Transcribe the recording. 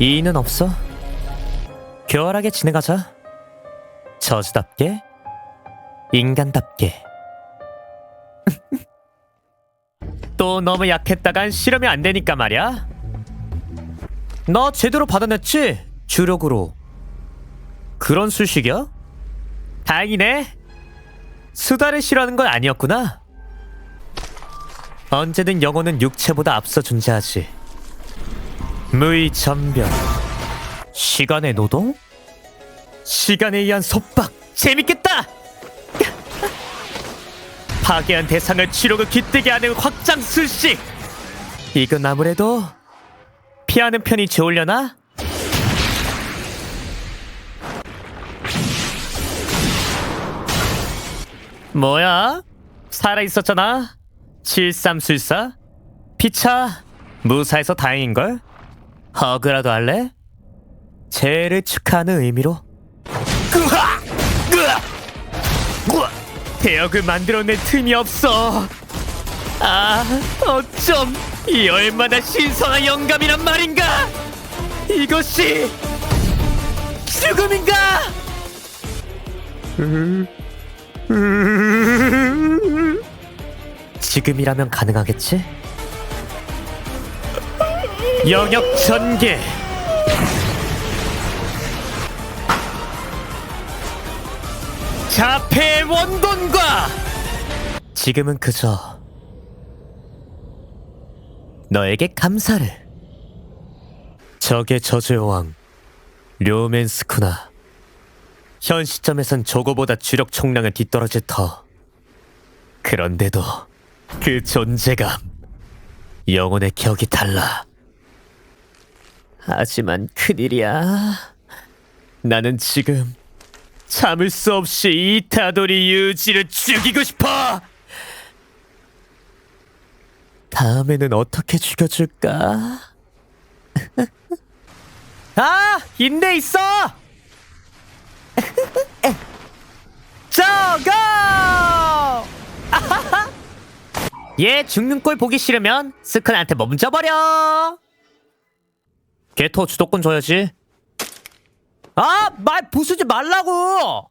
이의는 없어. 교활하게 지내가자. 저주답게, 인간답게. 또 너무 약했다간 실험이 안 되니까 말이야. 나 제대로 받아냈지? 주력으로. 그런 수식이야? 다행이네. 수다를 싫어하는 건 아니었구나. 언제든 영혼은 육체보다 앞서 존재하지. 무의 전변. 시간의 노동? 시간에 의한 속박. 재밌겠다! 파괴한 대상을 치료가 깃들게 하는 확장 술식. 이건 아무래도 피하는 편이 좋으려나? 뭐야? 살아있었잖아? 73술사? 피차 무사해서 다행인걸? 허그라도 할래? 죄를 축하하는 의미로! 대역을 만들어낼 틈이 없어 아 어쩜 이 얼마나 신선한 영감이란 말인가 이것이 죽음인가 지금이라면 가능하겠지? 영역 전개. 자폐 원본과 지금은 그저 너에게 감사를. 적의 저주의 왕 료맨스쿠나 현 시점에선 저거보다 주력 총량을 뒤떨어질 터 그런데도 그 존재감 영혼의 격이 달라 하지만 큰일이야 나는 지금 참을 수 없이 이타도리 유지를 죽이고 싶어 다음에는 어떻게 죽여줄까? 아! 인내 있어! 저거! 얘 죽는 꼴 보기 싫으면 스크한테 멈춰버려. 개토 주도권 줘야지. 아, 말 부수지 말라고.